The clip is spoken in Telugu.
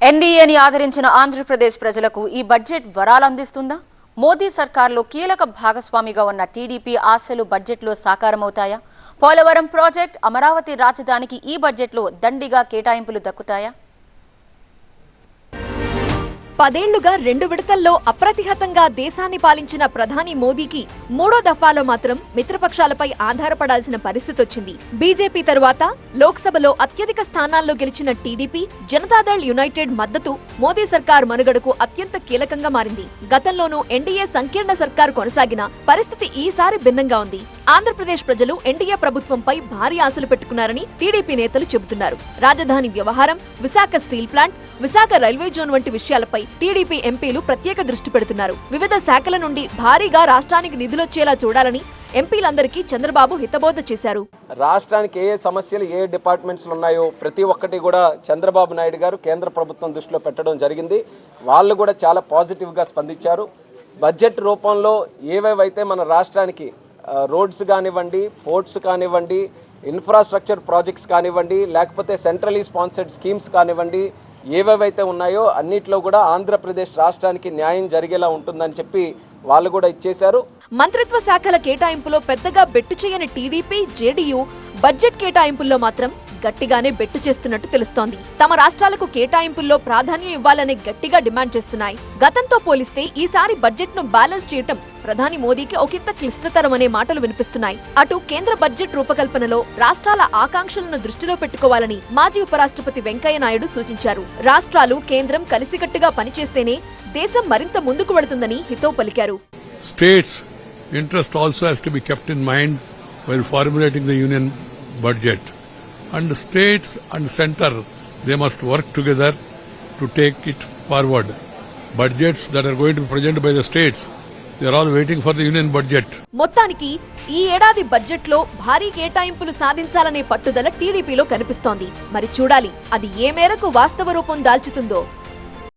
ఎన్డీఏని ఆదరించిన ఆంధ్రప్రదేశ్ ప్రజలకు ఈ బడ్జెట్ వరాలందిస్తుందా మోదీ సర్కార్లో కీలక భాగస్వామిగా ఉన్న టీడీపీ ఆశలు బడ్జెట్లో సాకారమవుతాయా? పోలవరం ప్రాజెక్ట్ అమరావతి రాజధానికి ఈ బడ్జెట్లో దండిగా కేటాయింపులు దక్కుతాయా? పదేళ్ళుగా రెండు విడతల్లో అప్రతిహతంగా దేశాన్ని పాలించిన ప్రధాని మోదీకి మూడో దఫాలో మాత్రం మిత్రపక్షాలపై ఆధారపడాల్సిన పరిస్థితి వచ్చింది బీజేపీ తరువాత లోక్సభలో అత్యధిక స్థానాల్లో గెలిచిన టీడీపీ జనతాదళ్ యునైటెడ్ మద్దతు మోదీ సర్కార్ మనుగడకు అత్యంత కీలకంగా మారింది. గతంలోనూ ఎన్డీఏ సంకీర్ణ సర్కార్ కొనసాగిన పరిస్థితి ఈసారి భిన్నంగా ఉంది. ఆంధ్రప్రదేశ్ ప్రజలు ఎన్డీఏ ప్రభుత్వంపై భారీ ఆశలు పెట్టుకున్నారని టీడీపీ నేతలు చెబుతున్నారు. రాజధాని వ్యవహారం Visakha steel plant Visakha railway zone వంటి విషయాలపై టీడీపీ ఎంపీలు ప్రత్యేక దృష్టి పెడుతున్నారు. వివిధ శాఖల నుండి భారీగా రాష్ట్రానికి నిధులొచ్చేలా చూడాలని ఎంపీలందరికీ చంద్రబాబు హితబోధ చేశారు. రాష్ట్రానికి ఏ సమస్యలు ఏ డిపార్ట్మెంట్స్లు ఉన్నాయో ప్రతి ఒక్కటి కూడా చంద్రబాబు నాయుడు గారు కేంద్ర ప్రభుత్వం దృష్టిలో పెట్టడం జరిగింది. వాళ్ళు కూడా చాలా పాజిటివ్గా స్పందించారు. బడ్జెట్ రూపంలో ఏవేవైతే మన రాష్ట్రానికి రోడ్స్ కానివ్వండి పోర్ట్స్ కానివ్వండి ఇన్ఫ్రాస్ట్రక్చర్ ప్రాజెక్ట్స్ కానివ్వండి లేకపోతే సెంట్రలీ స్పాన్సర్డ్ స్కీమ్స్ కానివ్వండి ఏవేవైతే ఉన్నాయో అన్నిట్లో కూడా ఆంధ్రప్రదేశ్ రాష్ట్రానికి న్యాయం జరిగేలా ఉంటుందని చెప్పి వాళ్ళు కూడా ఇచ్చేశారు. మంత్రిత్వ శాఖల కేటాయింపులో పెద్దగా బెట్టు చేయని టీడీపీ జేడీయూ బడ్జెట్ కేటాయింపుల్లో మాత్రం గట్టిగానే బెట్టు చేస్తున్నట్టు తెలుస్తోంది. తమ రాష్ట్రాలకు కేటాయింపుల్లో ప్రాధాన్యం ఇవ్వాలని గట్టిగా డిమాండ్ చేస్తున్నాయి. గతంతో పోలిస్తే ఈసారి బడ్జెట్ను బ్యాలెన్స్ చేయటం ప్రధాని మోదీకి ఒకంత క్లిష్టతరమనే మాటలు వినిపిస్తున్నాయి. అటు కేంద్ర బడ్జెట్ రూపకల్పనలో రాష్ట్రాల ఆకాంక్షలను దృష్టిలో పెట్టుకోవాలని మాజీ ఉపరాష్ట్రపతి వెంకయ్య నాయుడు సూచించారు. రాష్ట్రాలు కేంద్రం కలిసికట్టుగా పనిచేస్తేనే దేశం మరింత ముందుకు వెళుతుందని హితో పలికారు. States interest also has to be kept in mind while formulating the union budget. And states and centre they must work together to take it forward budgets that are going to present by the states you're all waiting for the union budget మొత్తానికి ఈ ఏడాది బడ్జెట్లో భారీ కేటాయింపులు సాధించాలనే పట్టుదల టీడీపీలో కనిపిస్తోంది. మరి చూడాలి అది ఏ మేరకు వాస్తవ రూపం దాల్చుతుందో.